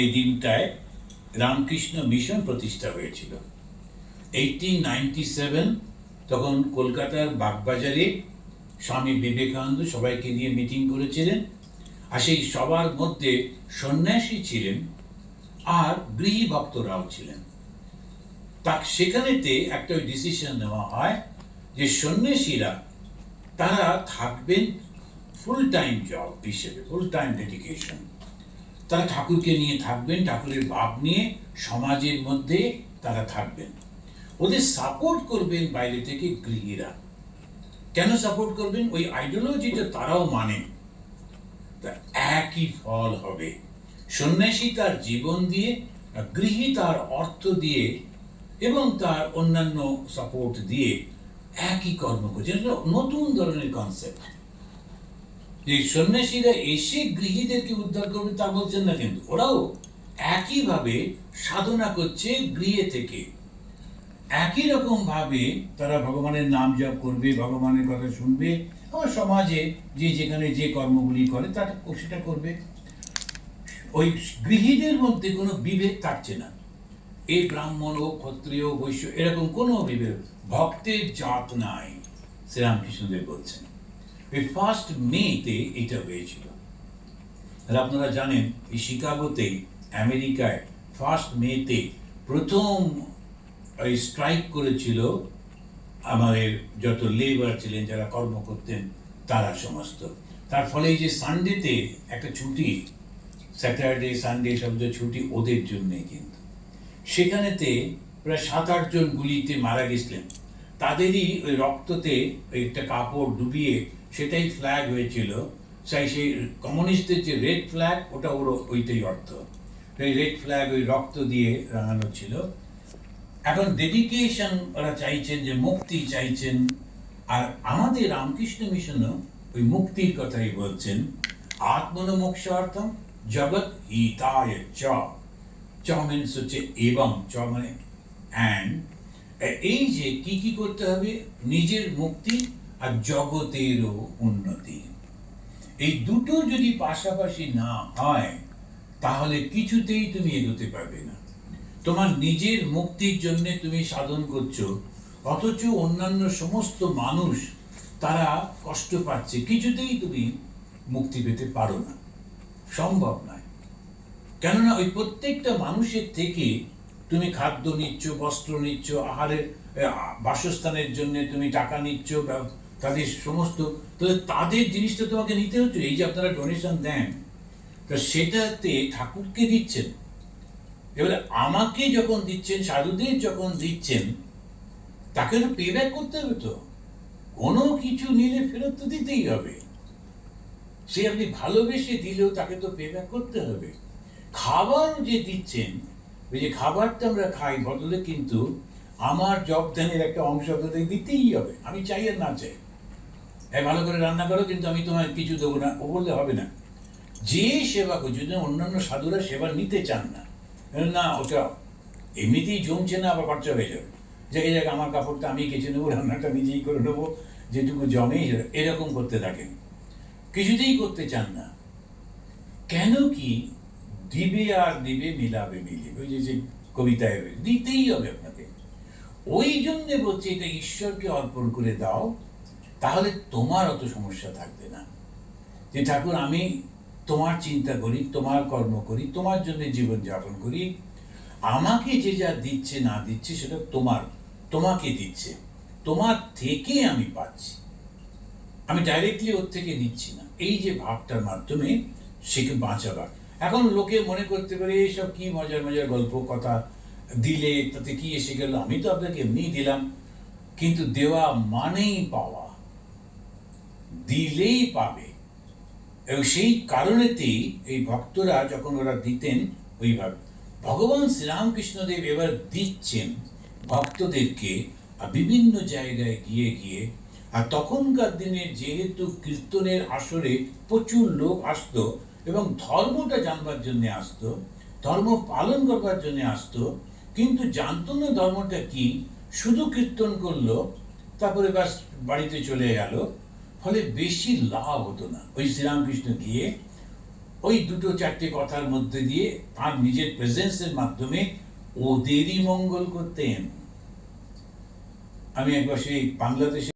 এই দিনটায় রামকৃষ্ণ মিশন প্রতিষ্ঠা হয়েছিল। এইটিন নাইনটি সেভেন তখন কলকাতার বাগবাজারে স্বামী বিবেকানন্দ সবাইকে নিয়ে মিটিং করেছিলেন। আর সেই সবার মধ্যে সন্ন্যাসী ছিলেন আর গৃহী ভক্তরাও ছিলেন। তা সেখানেতে একটা ডিসিশন নেওয়া হয় যে সন্ন্যাসীরা তারা থাকবেন ফুল টাইম জব হিসেবে ফুল টাইম ডেডিকেশন তারা ঠাকুরকে নিয়ে থাকবেন, ঠাকুরের ভাব নিয়ে সমাজের মধ্যে তারা থাকবেন। ওদের সাপোর্ট করবেন বাইরে থেকে গৃহীরা। কেন সাপোর্ট করবেন? ওই আইডিওলজিটা তারাও মানে। তা একই ফল হবে। সন্ন্যাসী তার জীবন দিয়ে, গৃহী তার অর্থ দিয়ে এবং তার অন্যান্য সাপোর্ট দিয়ে একই কর্ম করছে। নতুন ধরনের কনসেপ্ট যে সন্ন্যাসীরা এসে গৃহীদেরকে উদ্ধার করবে তা বলছেন না কিন্তু, ওরাও একইভাবে সাধনা করছে গৃহে থেকে। একই রকম ভাবে তারা ভগবানের নাম জপ করবে, ভগবানের কথা শুনবে। আমার সমাজে যে যেখানে যে কর্মগুলি করে তাটা সেটা করবে। ওই গৃহীদের মধ্যে কোনো বিভেদ থাকছে না। এই ব্রাহ্মণ ও ক্ষত্রিয়, বৈশ্য, এরকম কোনো বিভেদ। ভক্তের জাত নাই, শ্রীরামকৃষ্ণদেব বলছেন। ওই ফার্স্ট মেতে এটা হয়েছিল। আর আপনারা জানেন, এই শিকাগোতে, আমেরিকায় ফার্স্ট মেতে প্রথম ওই স্ট্রাইক করেছিল আমাদের যত লেবার ছিলেন, যারা কর্ম করতেন, তারা সমস্ত। তার ফলে এই যে সানডেতে একটা ছুটি স্যাটারডে সানডে সব যে ছুটি, ওদের জন্যে কিন্তু। সেখানেতে প্রায় সাত আটজন গুলিতে মারা গেছিলেন। তাদেরই ওই রক্ততে একটা কাপড় ডুবিয়ে সেটাই ফ্ল্যাগ হয়েছিল। সেই সেই কমিউনিস্টদের যে রেড ফ্ল্যাগ ওটা ওর ওইটাই অর্থ। সেই রেড ফ্ল্যাগ ওই রক্ত দিয়ে রাঙানো ছিল। এখন ডেডিকেশন ওরা চাইছেন যে মুক্তি চাইছেন। আর আমাদের রামকৃষ্ণ মিশনও ওই মুক্তির কথাই বলছেন আত্মনমোক্ষার্থম জগৎ হিতায় চ। চ মিনস হচ্ছে এবং, চ মানে অ্যান্ড এই যে কি কি করতে হবে? নিজের মুক্তি আর জগতেরও উন্নতি। এই দুটো যদি পাশাপাশি না হয়, তাহলে কিছুতেই তুমি এগোতে পারবে না। তোমার নিজের মুক্তির জন্য তুমি সাধন করছ, অথচ অন্যান্য সমস্ত মানুষ তারা কষ্ট পাচ্ছে, কিছুতেই তুমি মুক্তি পেতে পারো না। সম্ভব নয়। কেননা ওই প্রত্যেকটা মানুষের থেকে তুমি খাদ্য নিচ্ছ, বস্ত্র নিচ্ছ, আহারের বাসস্থানের জন্য তুমি টাকা নিচ্ছ তাদের সমস্ত তাহলে তাদের জিনিসটা তোমাকে নিতে হচ্ছে, এই যে আপনারা ডোনেশন দেন, তা সেটাতে ঠাকুরকে দিচ্ছেন। এবারে আমাকে যখন দিচ্ছেন, সাধুদের যখন দিচ্ছেন, তাকে তো পে ব্যাক করতে হবে তো। কোনো কিছু নিলে ফেরত তো দিতেই হবে। সে আপনি ভালোবেসে দিলেও তাকে তো পে ব্যাক করতে হবে। খাবার যে দিচ্ছেন, ওই যে খাবারটা আমরা খাই বদলে কিন্তু আমার জবদানের একটা অংশ আপনাদের দিতেই হবে। আমি চাই আর না চাই। হ্যাঁ ভালো করে রান্না করো কিন্তু আমি তোমার কিছু দেবো না। ও বললে হবে না। যে সেবা করছে অন্যান্য সাধুরা সেবা নিতে চান না না ওটা এমনিতেই জমছে না আবার খরচা হয়ে যাবে। জায়গায় জায়গায় আমার কাপড়টা আমি কেচে নেব রান্নাটা নিজেই করে নেব যেটুকু জমেই এরকম করতে থাকেন। কিছুতেই করতে চান না। কেন কি দিবে আর দিবে মিলাবে মিলিবে। ওই যে যে কবিতায় রয়েছে, দিতেই হবে আপনাকে। ওই জন্যে বলছে এটা ঈশ্বরকে অর্পণ করে দাও তাহলে তোমার অত সমস্যা থাকবে না। যে ঠাকুর, আমি তোমার চিন্তা করি, তোমার কর্ম করি, তোমার জন্য জীবন যাপন করি, আমাকে যে যা দিচ্ছে, না দিচ্ছে, সেটা তোমার, তোমাকে দিচ্ছে। তোমার থেকে আমি পাচ্ছি। আমি ডাইরেক্টলি ওর থেকে নিচ্ছি না। এই যে ভাবটার মাধ্যমে সেকে বাঁচাবার। এখন লোকে মনে করতে পারে এইসব কি মজার মজার গল্প, কথা দিলে তাতে কি এসে গেল? আমি তো আপনাকে এমনি দিলাম। কিন্তু দেওয়া মানেই পাওয়া। দিলেই পাবে। এবং সেই কারণেতেই এই ভক্তরা যখন ওরা দিতেন ওইভাবে। ভগবান শ্রীরামকৃষ্ণদেব এবার দিচ্ছেন ভক্তদেরকে বিভিন্ন জায়গায় গিয়ে গিয়ে। আর তখনকার দিনে যেহেতু কীর্তনের আসরে প্রচুর লোক আসতো এবং ধর্মটা জানবার জন্য আসতো, ধর্ম পালন করবার জন্য আসতো, কিন্তু জানতো না ধর্মটা কি, শুধু কীর্তন করল, তারপরে বাস বাড়িতে চলে গেল। ফলে বেশি লাভ হতো না। ওই শ্রীরামকৃষ্ণ গিয়ে ওই দুটো চারটে কথার মধ্যে দিয়ে তার নিজের প্রেজেন্সের মাধ্যমে ওদেরই মঙ্গল করতেন। আমি একবার সেই বাংলাদেশে